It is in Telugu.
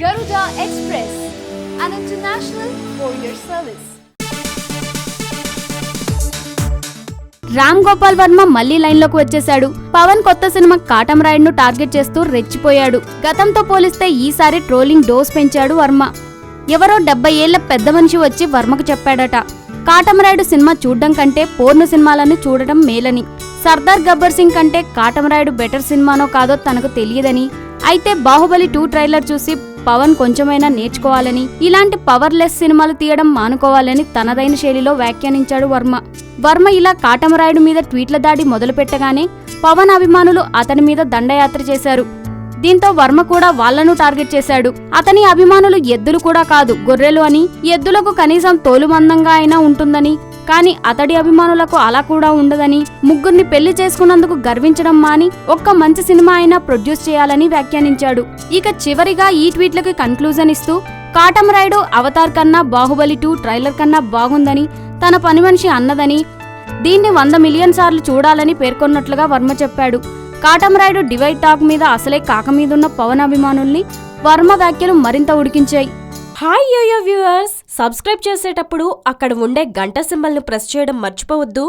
Garuda Express, an international courier service. Ram Gopal Varma మళ్ళీ లైన్లోకి వచ్చేశాడు. పవన్ కొత్త సినిమా కాటం ను టార్గెట్ చేస్తూ రెచ్చిపోయాడు. గతంతో పోలిస్తే ఈసారి ట్రోలింగ్ డోస్ పెంచాడు వర్మ. ఎవరో డెబ్బై ఏళ్ళ పెద్ద మనిషి వచ్చి వర్మకు చెప్పాడట. కాటమరాయుడు సినిమా చూడడం కంటే పోర్ను సినిమాలను చూడడం మేలని. సర్దార్ గబ్బర్ సింగ్ కంటే కాటమరాయుడు బెటర్ సినిమానో కాదో తనకు తెలియదని. అయితే బాహుబలి టూ ట్రైలర్ చూసి పవన్ కొంచెమైనా నేర్చుకోవాలని ఇలాంటి పవర్లెస్ సినిమాలు తీయడం మానుకోవాలని తనదైన శైలిలో వ్యాఖ్యానించాడు వర్మ. వర్మ ఇలా కాటమరాయుడు మీద ట్వీట్ల దాడి మొదలుపెట్టగానే పవన్ అభిమానులు అతని మీద దండయాత్ర చేశారు. దీంతో వర్మ కూడా వాళ్ళను టార్గెట్ చేశాడు. అతని అభిమానులు ఎద్దులు కూడా కాదు గొర్రెలు అని ఎద్దులకు కనీసం తోలుమందంగా అయినా ఉంటుందని కానీ అతడి అభిమానులకు అలా కూడా ఉండదని ముగ్గురిని పెళ్ళి చేసుకున్నందుకు గర్వించడం మాని ఒక్క మంచి సినిమా అయినా ప్రొడ్యూస్ చేయాలని వ్యాఖ్యానించాడు. ఇక చివరిగా ఈ ట్వీట్లకు కన్క్లూజన్ ఇస్తూ కాటమరాయుడు అవతార్ కన్నా బాహుబలి టూ ట్రైలర్ కన్నా బాగుందని తన పని మనిషి అన్నదని దీన్ని వంద మిలియన్ సార్లు చూడాలని పేర్కొన్నట్లుగా వర్మ చెప్పాడు. కాటమరాయుడు డివైడ్ టాక్ మీద అసలే కాక మీదున్న పవన్ అభిమానుల్ని వర్మ వ్యాఖ్యలు మరింత ఉడికించాయి. హాయ్ యోయో వ్యూవర్స్ సబ్స్క్రైబ్ చేసేటప్పుడు అక్కడ ఉండే గంట సింబల్ని ప్రెస్ చేయడం మర్చిపోవద్దు.